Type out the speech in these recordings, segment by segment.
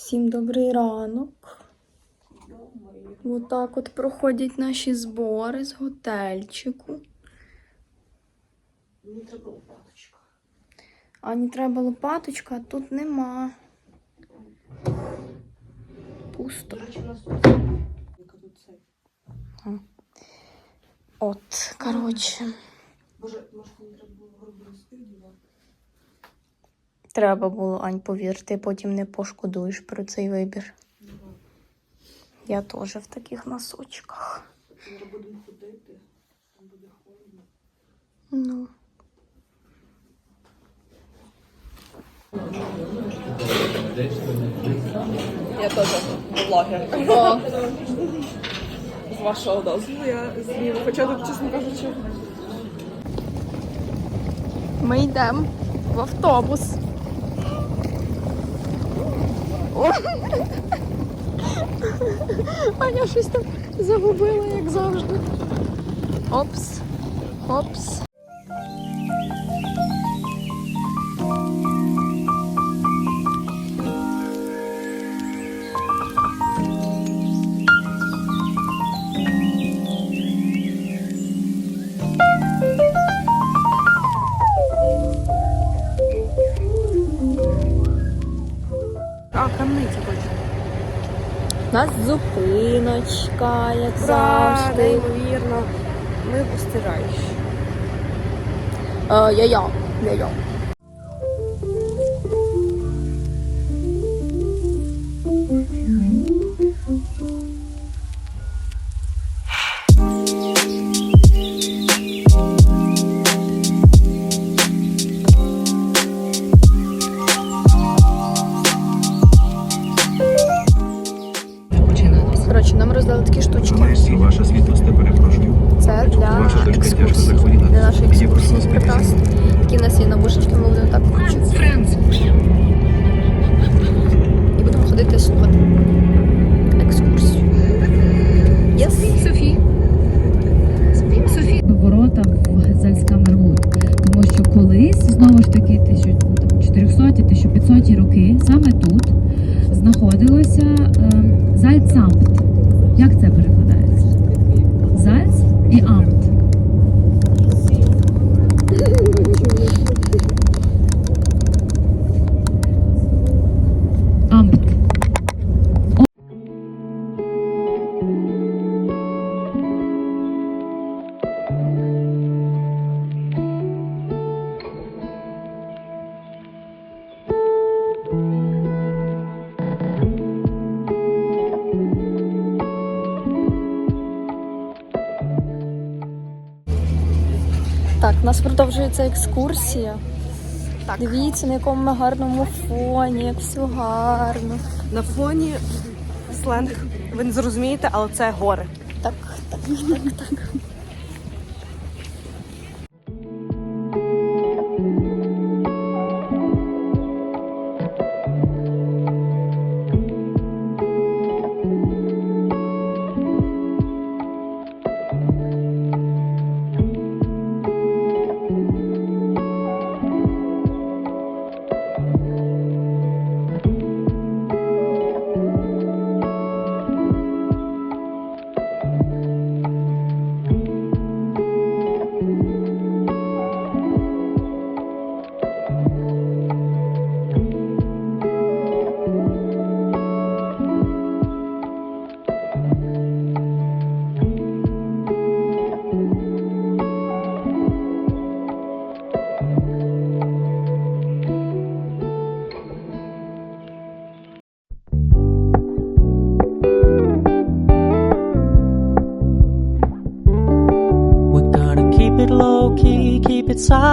Всім добрий ранок. Отак от проходять наші збори з готельчику. Мені треба лопаточка. Ані треба лопаточка, а тут нема. Пусто. Цей. От, коротше, Боже, може мені треба було горбузки вдівати? Треба було, Ань, повір, ти потім не пошкодуєш про цей вибір. Я теж в таких носочках. Зараз будемо ходити, там буде холодно. Ну. Я теж блогер. О, З вашого дозволу я зніму. Хоча тут, чесно кажучи, ми йдемо в автобус. Аня щось там загубила, як завжди. Опс. Опс. У нас зупиночка, як завжди. неймовірно. Ми постираєш. Е, Я-я. Я-я. Коротше, нам роздали такі штучки. Ваша світлосте, перепрошую. Це для екскурсії. Для нашої екскурсії прекрасно. Такі в нас є навушечки, ми будемо так включити. І будемо ходити слухати екскурсію. Yes. Софі. Софі. ворота в Зальська-Маргут. Тому що колись, знову ж таки, 1400-1500 роки, саме тут знаходилося е, Зальцамт. Як це перекладається? Зальц і амт. Так, у нас продовжується екскурсія. Дивіться, на якому ми гарному фоні, як все гарно. На фоні сленг. Ви не зрозумієте, але це гори. Так, так, так, так.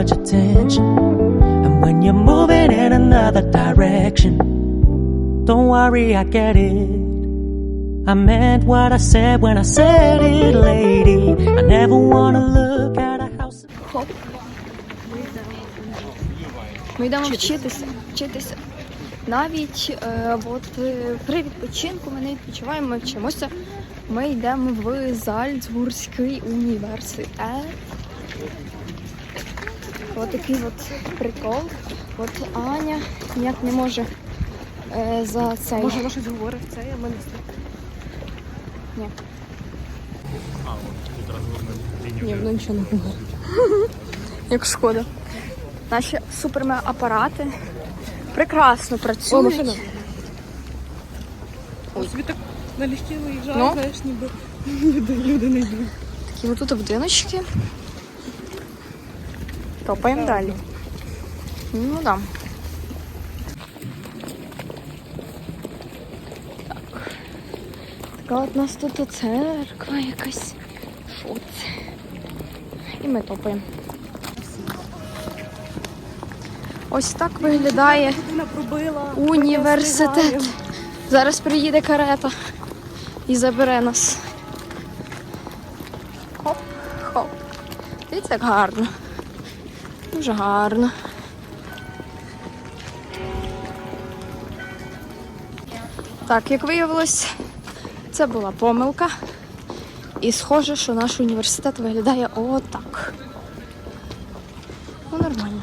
Much attention, and when you're moving in another direction, don't worry, I get it. I meant what I said when I said it, lady. I never wanna look at a house. Хоп. Ми йдемо вчитися. вчитися. Навіть е, от, е, при відпочинку ми не відпочиваємо, ми вчимося. Ми йдемо в Зальцбурзький університет. Ось такий от прикол. От Аня ніяк не може е, за цей. Може, вона щось говорить це, я мене Ні. Ні, воно нічого не говорить. Як шкода. Наші суперме апарати прекрасно О, працюють. машина. Ой. Собі так налегке виїжджає, Ну? знаєш, ніби люди, люди не йдуть. Такі отут будиночки. Топаємо далі. Ну да. Так. Така от у нас тут церква якась. Що це? І ми топаємо. Ось так виглядає університет. Зараз приїде карета і забере нас. Хоп, хоп. Дивіться, як гарно. Дуже гарно. Так, як виявилось, це була помилка. І схоже, що наш університет виглядає отак. Ну, нормально.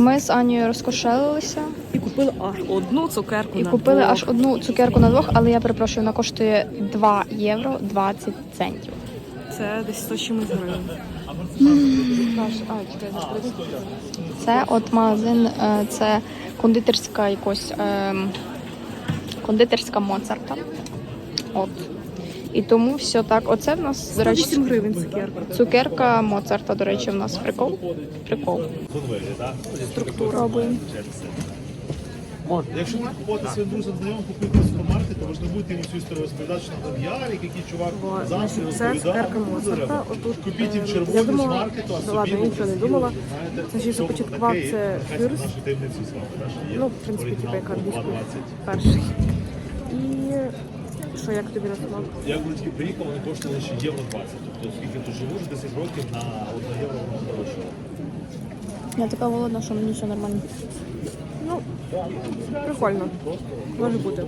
ми з Анією розкошелилися І купили аж одну цукерку і на купили двох. аж одну цукерку на двох, але я перепрошую, вона коштує 2 євро 20 центів. Це десь 100 чимось гривень. Це от магазин, е, це кондитерська якось ем, кондитерська Моцарта. От. І тому все так. Оце в нас, до речі, гривень цукерка. цукерка Моцарта, до речі, в нас прикол. Прикол. Структура. Пробуємо. Якщо ви купувати своїм друзям знайомим, купуєте в супермаркеті, ви ж будете йому всю історію розповідати, що там Ярик, який чувак завжди розповідав. Ну, Купіть їм червону з маркету, а собі ладно, я нічого не думала. Значить, започаткував це є Ну, в принципі, типу, як англійську 2.20. перший. І що, як тобі на смак? Я коли тільки приїхав, вони коштували ще євро 20. Тобто, скільки тут живеш, 10 років на 1 євро воно дорожчало. Я така голодна, що мені все нормально. Ну, прикольно. Може бути.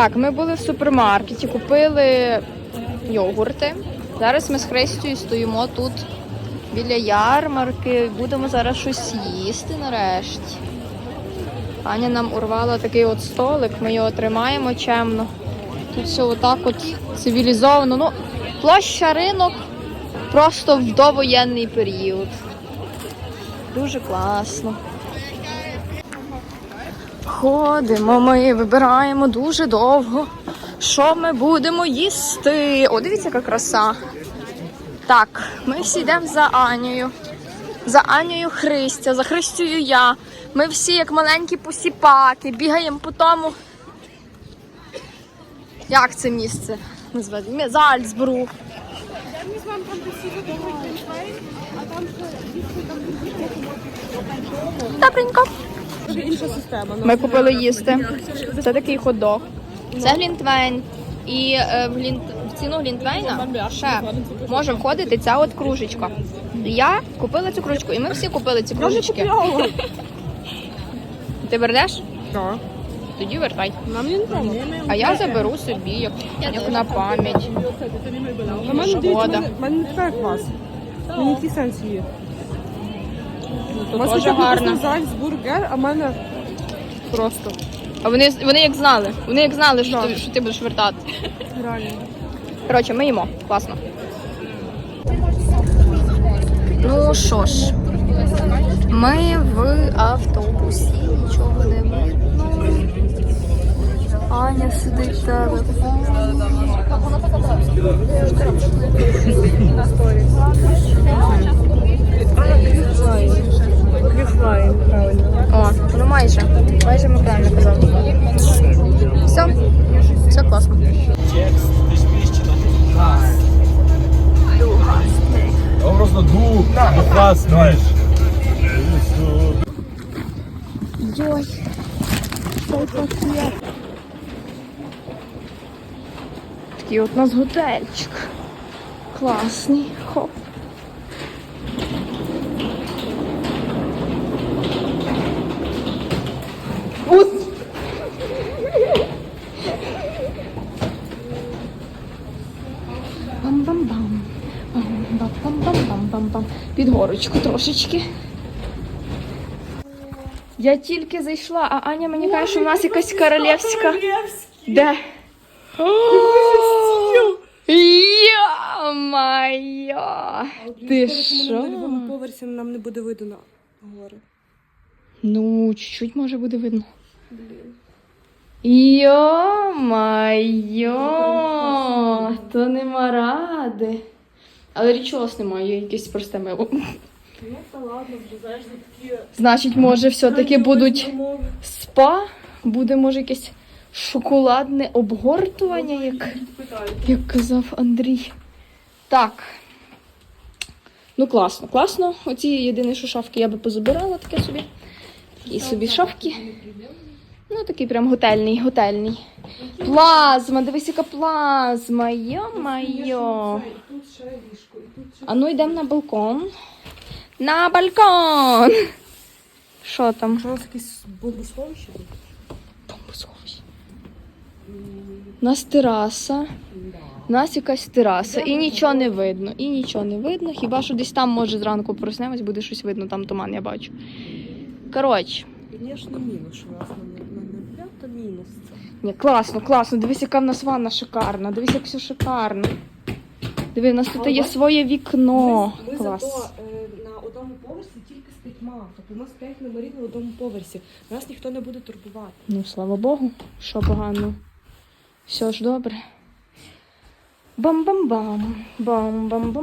Так, ми були в супермаркеті, купили йогурти. Зараз ми з Христю стоїмо тут біля ярмарки. Будемо зараз щось їсти нарешті. Аня нам урвала такий от столик, ми його тримаємо чемно. Тут все отак от цивілізовано. Ну, площа ринок просто в довоєнний період. Дуже класно. Ходимо ми, вибираємо дуже довго. Що ми будемо їсти? О, дивіться, яка краса. Так, ми всі йдемо за Анею. За Анею Христя, за Христю я. Ми всі, як маленькі посіпаки, бігаємо по тому. Як це місце назвати? Мі- Зальцбург. Добренько. Інша система. Ми купили їсти. Це такий хот-дог. Це глінтвейн. І е, в, глін... в ціну глінтвейна ще може входити ця от кружечка. Я купила цю кружечку, і ми всі купили ці кружечки. Ти вернеш? Так. Тоді вертай. Нам. А я заберу собі, як, як на пам'ять. У мене дивіться, Шкода. мене- мене не така як вас. Мені який сенс є. У Тут вас теж гарно. Зальцбургер, а в мене просто. А вони, вони як знали. Вони як знали, що, ти, що ти будеш вертати. Реально. Коротше, ми їмо. Класно. Ну що ж, ми в автобусі, нічого не видно. Аня сидить в телефоні. Кріслайн, правильно. О, ну майже. Майже ми правильно казали. Все, все класно. Он просто дух, духа знаєш. Йой, цей пакет. Такий от у нас готельчик. Класний. Хоп. Ус! Бам-бам-бам. Бам-бам-бам-бам-бам-бам. Під горочку трошечки. Я тільки зайшла, а Аня мені каже, що в нас якась королівська. Де? Йо-моє! Ти На що? другому поверсі нам не буде видно на гори. Ну, чуть-чуть може буде видно. Йо-моє! То нема ради. Але річос немає, якесь просте мило. Ну, та ладно, вже знаєш, такі Значить, може, все-таки будуть спа, буде, може, якесь шоколадне обгортування, як, як казав Андрій. Так. Ну, класно, класно. Оці єдині, що шафки я би позабирала таке собі. Такі собі шафки. Ну, такий прям готельний, готельний. Плазма, дивись, яка плазма. Йо-майо. А ну йдемо на балкон. На балкон! Що там? Що у нас якесь бомбосховище тут? Бомбосховище. У нас тераса. У нас якась тераса. І нічого не видно. І нічого не видно. Хіба що десь там, може, зранку проснемось, буде щось видно, там туман, я бачу. Коротше. Звісно, мінус, що у нас на нуля, то мінус це. Ні, класно, класно. Дивись, яка в нас ванна шикарна. Дивись, як все шикарно. Диви, у нас тут є своє вікно. Ми, ми Клас. зато е, на одному поверсі тільки з п'ятьма. Тобто у нас п'ять номерів на одному поверсі. Нас ніхто не буде турбувати. Ну, слава Богу, що погано. Все ж добре. Бам-бам-бам. Бам-бам-бам.